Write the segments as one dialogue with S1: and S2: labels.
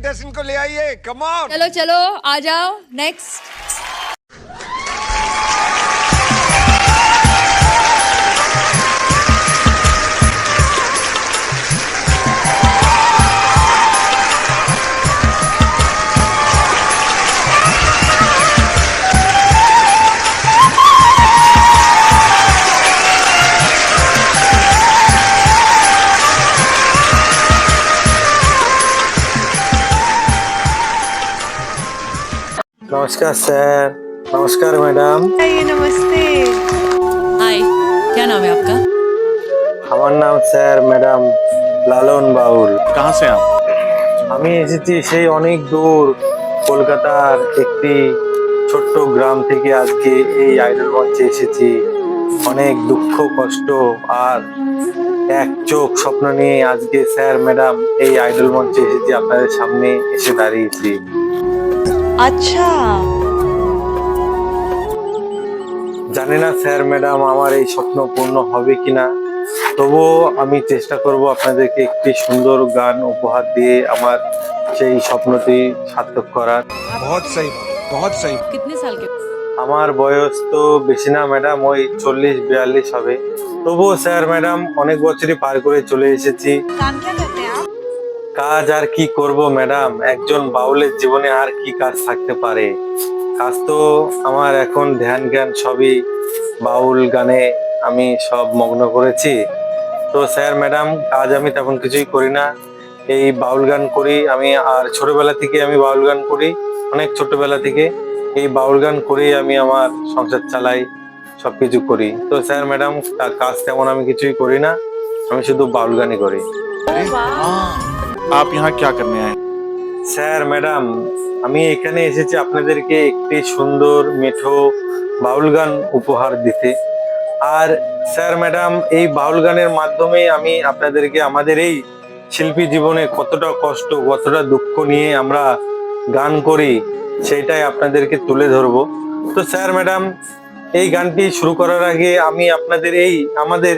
S1: Contestant को ले आइए। कम ऑन
S2: चलो चलो आ जाओ। नेक्स्ट
S3: नमस्कार सर नमस्कार मैडम
S4: नमस्ते
S2: हाय क्या नाम है आपका
S3: আমার নাম স্যার ম্যাডাম লালন বাউল
S5: कहाँ से आप
S3: আমি এসেছি সেই অনেক দূর কলকাতার একটি ছোট্ট গ্রাম থেকে আজকে এই আইডল মঞ্চে এসেছি অনেক দুঃখ কষ্ট আর এক চোখ স্বপ্ন নিয়ে আজকে স্যার ম্যাডাম এই আইডল মঞ্চে এসেছি আপনাদের সামনে এসে দাঁড়িয়েছি
S4: আচ্ছা।
S3: জানি না স্যার ম্যাডাম আমার এই স্বপ্ন পূর্ণ হবে কিনা। তবুও আমি চেষ্টা করব আপনাদেরকে একটি সুন্দর গান উপহার দিয়ে আমার সেই স্বপ্নটি সার্থক করার। আমার বয়স তো বেশি না ম্যাডাম ওই চল্লিশ বিয়াল্লিশ হবে। তবুও স্যার ম্যাডাম অনেক বছরই পার করে চলে এসেছি। কাজ আর কি করব, ম্যাডাম? একজন বাউলের জীবনে আর কি কাজ থাকতে পারে? কাজ তো আমার এখন ধ্যান জ্ঞান সবই, বাউল গানে আমি সব মগ্ন করেছি। তো স্যার, ম্যাডাম, কাজ আমি তেমন কিছুই করি না। এই বাউল গান করি আমি, আর ছোটবেলা থেকে আমি বাউল গান করি, অনেক ছোটবেলা থেকে। এই বাউল গান করেই আমি আমার সংসার চালাই সব কিছু করি। তো স্যার, ম্যাডাম কাজ তেমন আমি কিছুই করি না, আমি শুধু বাউল গানই করি।
S5: আপ ইহা ক্যা করনে আয়ে
S3: স্যার, ম্যাডাম, আমি এখানে এসেছি আপনাদেরকে একটি সুন্দর মিঠো বাউল গান উপহার দিতে। আর স্যার, ম্যাডাম, এই বাউল গানের মাধ্যমে আমি আপনাদেরকে আমাদের এই শিল্পী জীবনে কতটা কষ্ট, কতটা দুঃখ নিয়ে আমরা গান করি, সেটাই আপনাদেরকে তুলে ধরব। তো স্যার, ম্যাডাম, এই গানটি শুরু করার আগে আমি আপনাদের এই, আমাদের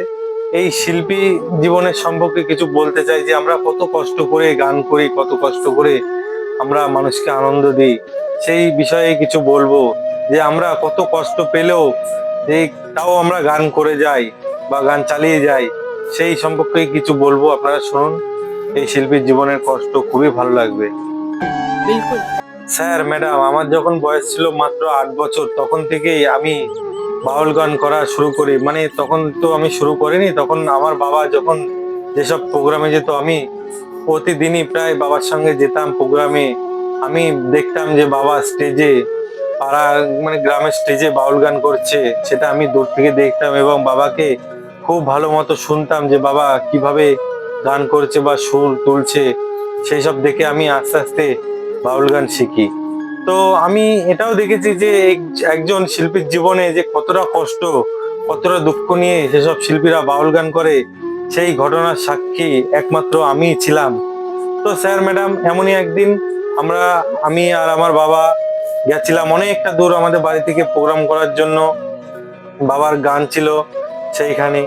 S3: এই শিল্পী জীবনের সম্পর্কে কিছু বলতে চাই যে আমরা কত কষ্ট করে গান করি কত কষ্ট করে আমরা মানুষকে আনন্দ দিই। সেই বিষয়ে কিছু বলব যে আমরা কত কষ্ট পেলেও যে তাও আমরা গান করে যাই বা গান চালিয়ে যাই সেই সম্পর্কে কিছু বলব আপনারা শুনুন। এই শিল্পীর জীবনের কষ্ট খুবই ভালো লাগবে। স্যার ম্যাডাম আমার যখন বয়স ছিল মাত্র আট বছর তখন থেকেই আমি বাউল গান করা শুরু করি। মানে তখন তো আমি শুরু করিনি, তখন আমার বাবা যখন যেসব প্রোগ্রামে যেত, আমি প্রতিদিনই প্রায় বাবার সঙ্গে যেতাম প্রোগ্রামে আমি দেখতাম যে বাবা স্টেজে পাড়া মানে গ্রামের স্টেজে বাউল গান করছে, সেটা আমি দূর থেকে দেখতাম এবং বাবাকে খুব ভালো মতো শুনতাম যে বাবা কীভাবে গান করছে বা সুর তুলছে, সেই সব দেখে আমি আস্তে আস্তে বাউল গান শিখি। তো আমি এটাও দেখেছি যে এক- একজন শিল্পীর জীবনে যে কতটা কষ্ট, কতটা দুঃখ নিয়ে সেসব শিল্পীরা বাউল গান করে, সেই ঘটনার সাক্ষী একমাত্র আমিই ছিলাম। তো স্যার, ম্যাডাম, এমনই একদিন আমরা, আমি আর আমার বাবা গেছিলাম অনেকটা দূর আমাদের বাড়ি থেকে প্রোগ্রাম করার জন্য। বাবার গান ছিল সেইখানে।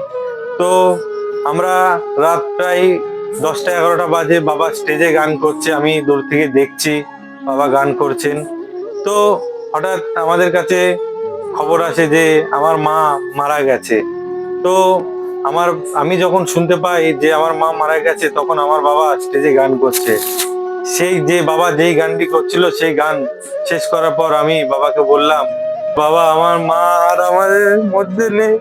S3: তো আমরা রাত প্রায় দশটা এগারোটা বাজে বাবা স্টেজে গান করছে, আমি দূর থেকে দেখছি। বাবা গান করছেন। তো হঠাৎ আমাদের কাছে খবর আসে যে আমার মা মারা গেছে। তো আমার, আমি যখন শুনতে পাই যে আমার মা মারা গেছে, তখন আমার বাবা স্টেজে গান করছে। সেই যে বাবা যেই গানটি করছিল, সেই গান শেষ করার পর আমি বাবাকে বললাম, বাবা, আমার মা আর আমাদের মধ্যে নেই।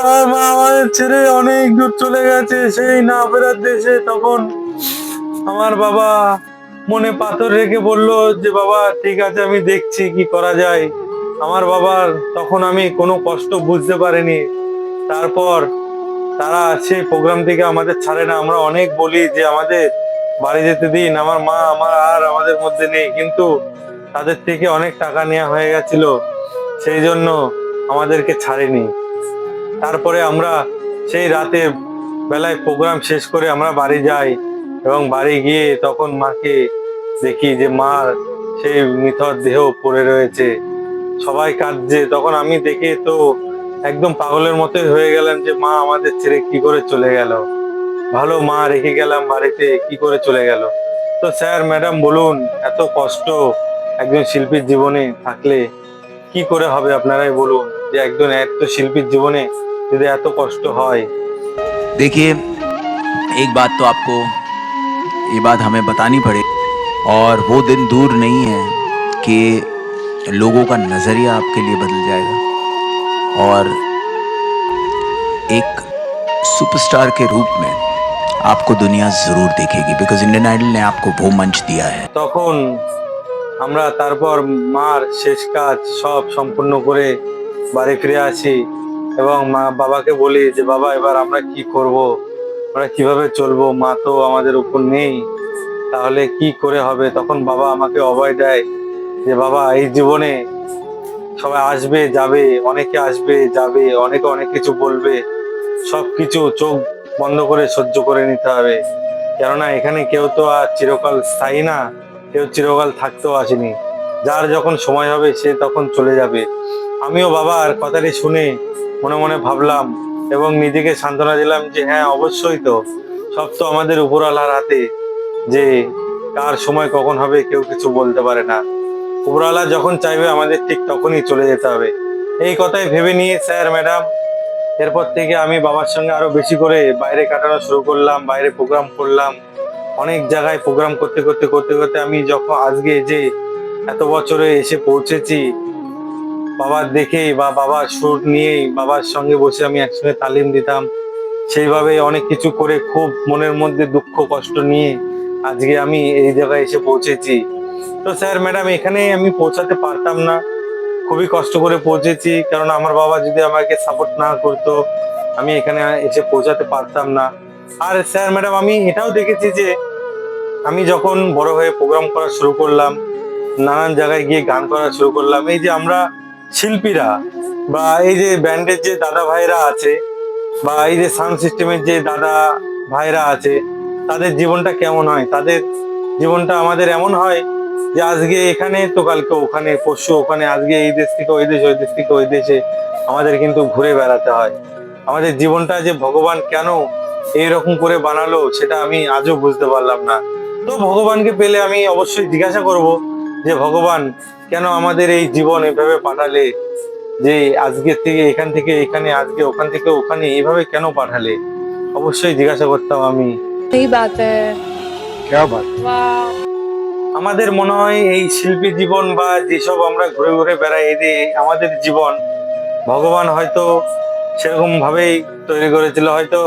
S3: আমার মা আমাদের ছেড়ে অনেক দূর চলে গেছে, সেই না ফেরার দেশে তখন আমার বাবা মনে পাথর রেখে বলল যে, বাবা, ঠিক আছে, আমি দেখছি কি করা যায়। আমার বাবার তখন আমি কোনো কষ্ট বুঝতে পারিনি। তারপর তারা সেই প্রোগ্রাম থেকে আমাদের ছাড়ে না। আমরা অনেক বলি যে, আমাদের বাড়ি যেতে দিন। আমার মা, আমার আর আমাদের মধ্যে নেই। কিন্তু তাদের থেকে অনেক টাকা নেওয়া হয়ে গেছিল। সেই জন্য আমাদেরকে ছাড়েনি। তারপরে আমরা সেই রাতে বেলায় প্রোগ্রাম শেষ করে আমরা বাড়ি যাই। এবং বাড়ি গিয়ে তখন মাকে দেখি যে মার সেই মিথর দেহ পড়ে রয়েছে সবাই কাঁদছে তখন আমি দেখে তো একদম পাগলের মতোই হয়ে গেলাম যে মা আমাদের ছেড়ে কি করে চলে গেল ভালো মা রেখে গেলাম বাড়িতে কি করে চলে গেল তো স্যার ম্যাডাম বলুন এত কষ্ট একজন শিল্পীর জীবনে থাকলে কি করে হবে আপনারাই বলুন যে একজন এত শিল্পীর জীবনে যদি এত কষ্ট হয়
S6: देखिए एक बात तो आपको ये बात हमें बतानी पड़े और वो दिन दूर नहीं है कि लोगों का नज़रिया आपके लिए बदल जाएगा और एक सुपरस्टार के रूप में आपको दुनिया ज़रूर देखेगी बिकॉज इंडियन आइडल ने आपको वो मंच दिया है
S3: তখন আমরা তারপর মার শেষ কাজ সব সম্পূর্ণ করে বাড়ি ফিরে আসি এবং মা বাবাকে বলি যে বাবা এবার আমরা কি করব আমরা কীভাবে চলবো? মা তো আমাদের উপর নেই। তাহলে কি করে হবে? তখন বাবা আমাকে অভয় দেয় যে, বাবা, এই জীবনে সবাই আসবে, যাবে, অনেকে আসবে, যাবে, অনেকে অনেক কিছু বলবে। সব কিছু চোখ বন্ধ করে সহ্য করে নিতে হবে। কেননা এখানে কেউ তো আর চিরকাল স্থায়ী না, কেউ চিরকাল থাকতেও আসেনি। যার যখন সময় হবে, সে তখন চলে যাবে। আমিও বাবার কথাটি শুনে মনে মনে ভাবলাম এবং নিজেকে সান্ত্বনা দিলাম যে হ্যাঁ অবশ্যই তো, সব তো আমাদের উপরওয়ালার হাতে যে কার সময় কখন হবে কেউ কিছু বলতে পারে না। উপরওয়ালা যখন চাইবে আমাদের ঠিক তখনই চলে যেতে হবে। এই কথাই ভেবে নিয়ে স্যার, ম্যাডাম, এরপর থেকে আমি বাবার সঙ্গে আরও বেশি করে বাইরে কাটানো শুরু করলাম, বাইরে প্রোগ্রাম করলাম, অনেক জায়গায় প্রোগ্রাম করতে করতে করতে করতে আমি যখন আজকে যে এত বছরে এসে পৌঁছেছি বাবার দেখেই বা বাবার সুর নিয়েই বাবার সঙ্গে বসে আমি একসঙ্গে তালিম দিতাম। সেইভাবে অনেক কিছু করে খুব মনের মধ্যে দুঃখ, কষ্ট নিয়ে আজকে আমি এই জায়গায় এসে পৌঁছেছি। তো স্যার, ম্যাডাম এখানে আমি পৌঁছাতে পারতাম না। খুবই কষ্ট করে পৌঁছেছি, কারণ আমার বাবা যদি আমাকে সাপোর্ট না করতো, আমি এখানে এসে পৌঁছাতে পারতাম না। আর স্যার, ম্যাডাম, আমি এটাও দেখেছি যে আমি যখন বড় হয়ে প্রোগ্রাম করা শুরু করলাম, নানান জায়গায় গিয়ে গান করা শুরু করলাম, এই যে আমরা শিল্পীরা বা এই যে ব্যান্ডের যে দাদা ভাইরা আছে বা এই যে সাউন্ড সিস্টেমের যে দাদা ভাইরা আছে, তাদের জীবনটা কেমন হয়? তাদের জীবনটা আমাদের এমন হয় যে আজকে এখানে তো কালকে ওখানে, পরশু ওখানে, আজকে এই দেশ থেকে ওই দেশ ওই দেশ থেকে ওই দেশে আমাদের কিন্তু ঘুরে বেড়াতে হয়। আমাদের জীবনটা যে ভগবান কেন এইরকম করে বানালো সেটা আমি আজও বুঝতে পারলাম না। তো ভগবানকে পেলে আমি অবশ্যই জিজ্ঞাসা করব যে, ভগবান কেন আমাদের এই জীবন এভাবে পাঠালে? যে আজকে থেকে এখান থেকে এখানে আজকে ওখান থেকে ওখানে এভাবে কেন পাঠালে? অবশ্যই জিজ্ঞাসা করতাম আমি। আমাদের মনে হয় এই শিল্পী জীবন বা যেসব আমরা ঘুরে ঘুরে বেড়াই এদের আমাদের জীবন ভগবান হয়তো সেরকম ভাবেই তৈরি করেছিল। হয়তো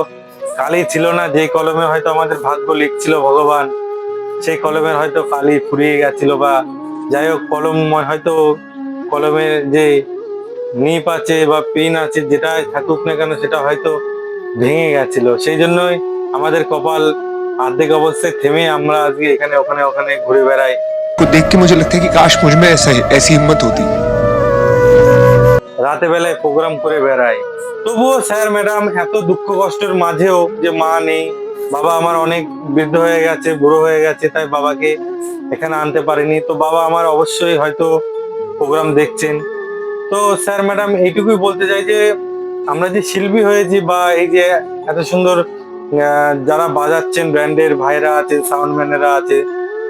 S3: কালি ছিল না যে কলমে হয়তো আমাদের ভাগ্য লিখছিল ভগবান সেই কলমের হয়তো কালি ফুরিয়ে গেছিল বা যাই হোক কলম হয়তো কলমের যে নিপ আছে বা পিন আছে যেটাই থাকুক না কেন সেটা হয়তো ভেঙে গেছিল সেই জন্যই আমাদের কপাল অর্ধেক অবস্থায় থেমে আমরা আজকে এখানে ওখানে ওখানে ঘুরে বেড়াই
S1: को देख के मुझे लगता है कि काश मुझ में ऐसा ऐसी हिम्मत होती
S3: রাতে বেলায় প্রোগ্রাম করে বেড়াই তবুও স্যার ম্যাডাম এত দুঃখ কষ্টের মাঝেও যে মা নেই বাবা আমার অনেক বৃদ্ধ হয়ে গেছে, বুড়ো হয়ে গেছে, তাই বাবাকে এখানে আনতে পারিনি। তো বাবা আমার অবশ্যই হয়তো প্রোগ্রাম দেখছেন। তো স্যার ম্যাডাম এইটুকুই বলতে চাই যে, আমরা যে শিল্পী হয়েছি বা এই যে এত সুন্দর যারা বাজাচ্ছেন, ব্র্যান্ডের ভাইরা আছে, সাউন্ডম্যানেরা আছে,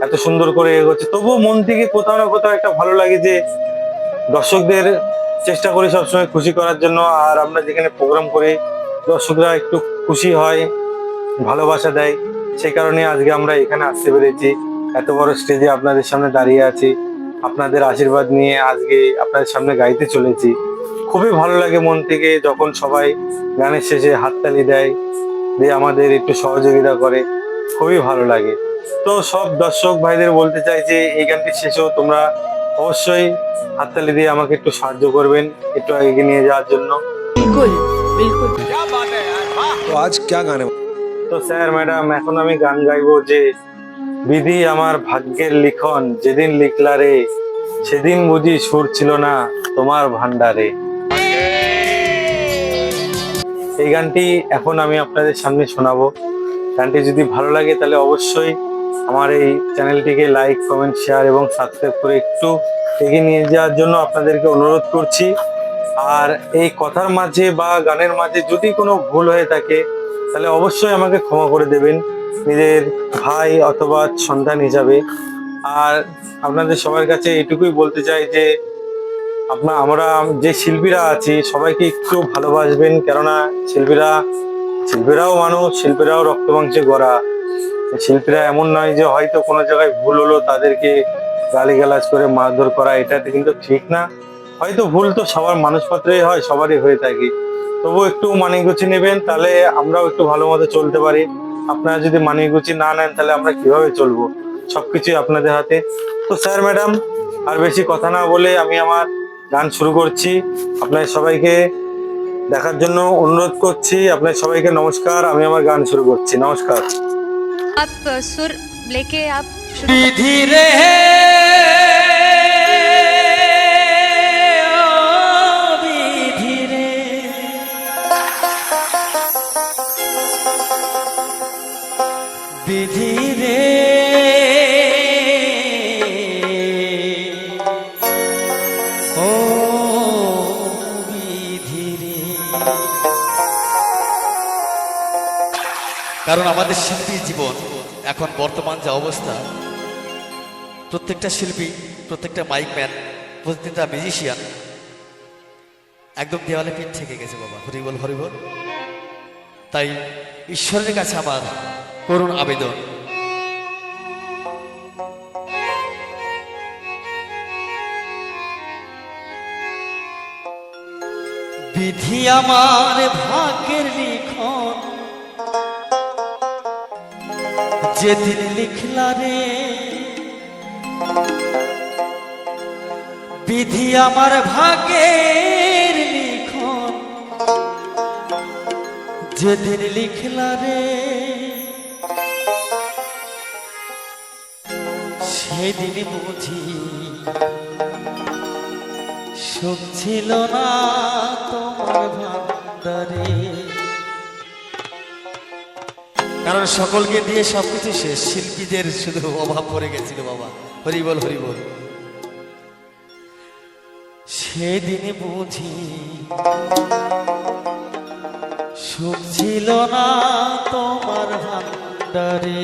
S3: এত সুন্দর করে এগোচ্ছে, তবুও মন থেকে কোথাও না কোথাও একটা ভালো লাগে যে দর্শকদের চেষ্টা করি সবসময় খুশি করার জন্য। আর আমরা যেখানে প্রোগ্রাম করি, দর্শকরা একটু খুশি হয়। ভালোবাসা দেয়। সেই কারণে আজকে আমরা এখানে আসতে পেরেছি। এত বড় স্টেজে আপনাদের সামনে দাঁড়িয়ে আছি। আপনাদের আশীর্বাদ নিয়ে আজকে আপনাদের সামনে গাইতে চলেছি। খুবই ভালো লাগে মন থেকে যখন সবাই গানের শেষে হাততালি দেয় দিয়ে আমাদের একটু সহযোগিতা করে। খুবই ভালো লাগে। তো সব দর্শক ভাইদের বলতে চাই যে এই গানটির শেষেও তোমরা অবশ্যই হাততালি দিয়ে আমাকে একটু সাহায্য করবেন একটু আগে নিয়ে যাওয়ার জন্য।
S2: বিলকুল বিলকুল।
S1: তো আজ ক্যা গানে
S3: তো স্যার, ম্যাডাম, এখন আমি গান গাইবো যে বিধি আমার ভাগ্যের লিখন, যেদিন লিখলা রে, সেদিন বুঝি সুর ছিল না তোমার ভান্ডারে এই গানটি এখন আমি আপনাদের সামনে শোনাবো। গানটি যদি ভালো লাগে তাহলে অবশ্যই আমার এই চ্যানেলটিকে লাইক, কমেন্ট, শেয়ার এবং সাবস্ক্রাইব করে একটু এগিয়ে নিয়ে যাওয়ার জন্য আপনাদেরকে অনুরোধ করছি। আর এই কথার মাঝে বা গানের মাঝে যদি কোনো ভুল হয়ে থাকে তাহলে অবশ্যই আমাকে ক্ষমা করে দেবেন নিজের ভাই অথবা সন্তান হিসাবে। আর আপনাদের সবার কাছে এটুকুই বলতে চাই যে আপনার আমরা যে শিল্পীরা আছি, সবাইকে একটু ভালোবাসবেন, কেননা শিল্পীরা, শিল্পীরাও মানুষ, শিল্পীরাও রক্ত মাংসে গড়া। শিল্পীরা এমন নয় যে হয়তো কোনো জায়গায় ভুল হলো, তাদেরকে গালিগালাজ করে মারধর করা এটা কিন্তু ঠিক না। হয়তো ভুল তো সবার মানুষপত্রেই হয়, সবারই হয়ে থাকে। তবু একটু মানিয়ে গুছিয়ে নেবেন তাহলে আমরাও একটু ভালো মতো চলতে পারি আপনারা যদি মানিয়ে গুছিয়ে না নেন তাহলে আমরা কিভাবে চলবো সবকিছুই আপনাদের হাতে তো স্যার ম্যাডাম আর বেশি কথা না বলে আমি আমার গান শুরু করছি আপনাদের সবাইকে দেখার জন্য অনুরোধ করছি আপনাদের সবাইকে নমস্কার আমি আমার গান শুরু করছি নমস্কার
S4: आप अ, सुर लेके आप शुरू
S7: বিধি রে। ও বিধি কারণ আমাদের শিল্পীর জীবন, এখন বর্তমান যা অবস্থা, প্রত্যেকটা শিল্পী, প্রত্যেকটা মাইকম্যান প্রত্যেকটা মিউজিশিয়ান একদম দেওয়ালে পিঠ থেকে গেছে বাবা। হরিবল হরিবল। তাই ঈশ্বরের কাছে আমার করুণ আবেদন। বিধি আমার ভাগ্যের লিখন। যেদিন লিখলা রে। বিধি আমার ভাগের লিখন। যেদিন লিখলা রে। সেদিন বুঝি সুখ ছিল না তোমার ভান্ডারে। কারণ সকলকে দিয়ে সবকিছু শেষ। শিল্পীদের শুধু অভাব পড়ে গেছিল বাবা। হরিবল হরিবল সেদিন বুঝি সুখ ছিল না তোমার ভান্ডারে।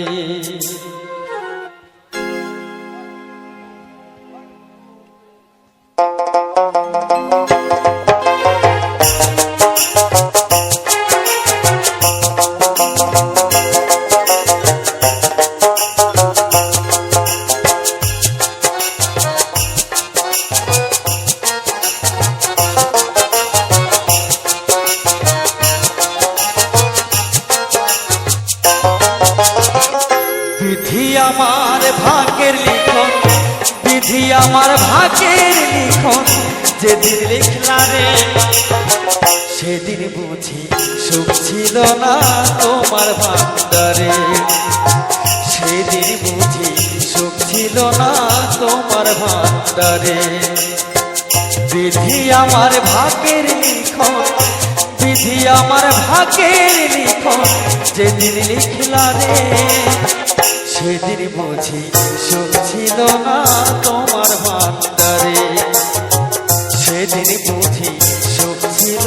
S7: যেদিন লিখলা রে, সেদিন বুঝি সুখ ছিল না তোমার ভান্ডারে সেদিন বুঝি সুখ ছিল না তোমার ভান্ডারে বিধি আমার ভাগ্যের লিখন বিধি আমার ভাগ্যের লিখন যেদিন লিখলা রে সেদিন বুঝি ছিল না তোমার ভান্ডারে। সেদিন বুঝি সুখ ছিল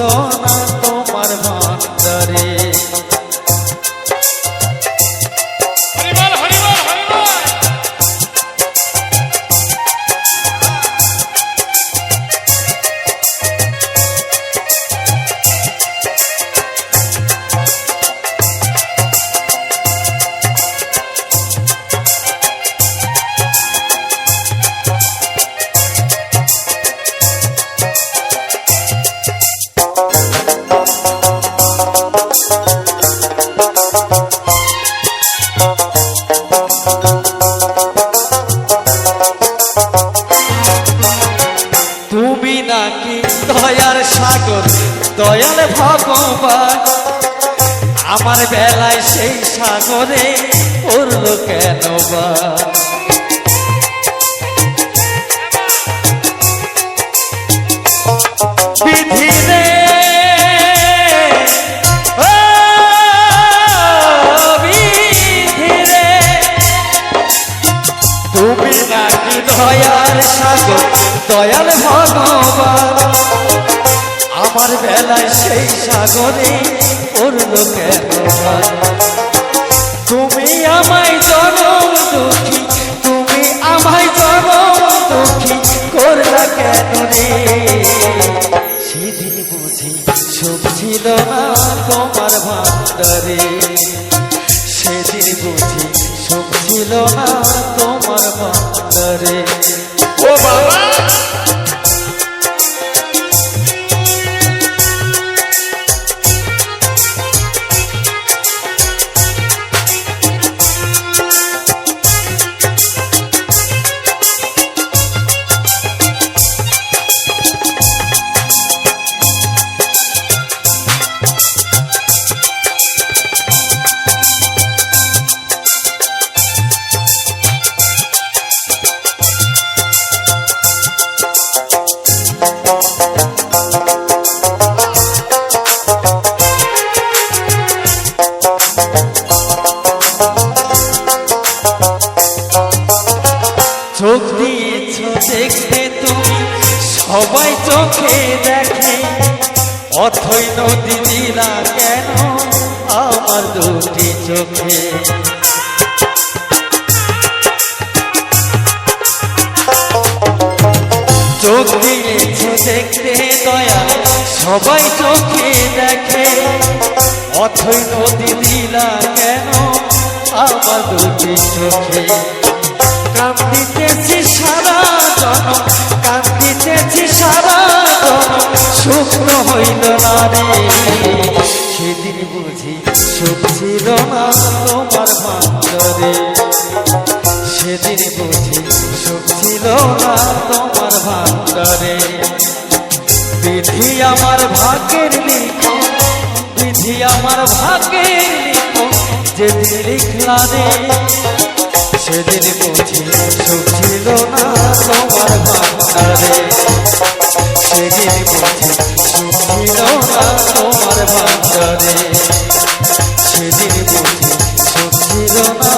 S7: সাগরে পড়ল কেন বা? তোমার ভান্ডারে সেদিন বুঝি সুখ ছিল না তোমার ভান্ডারে দেখতে দয়া, সবাই চোখে দেখে। অথই নদী দিলা কেন আমার দুটি চোখে? কান্দিতেছি সারা জন কান্দিতেছি সারা জন শুক্র হইল না রে। সেদিন বুঝি সুখ ছিল না তোমার ভান্ডরে সেদিন বুঝি সুখ ছিল না তোমার ভান্ডরে বিধি আমার ভাগ্যের লিখন বিধি আমার ভাগ্যের লিখন যেদিন লিখলা রে। সেদিন বুঝি সুখ ছিল না তোমার ভান্ডারে সেদিন বুঝি সুখ ছিল না তোমার ভান্ডারে সেদিন বুঝি সুখ ছিল না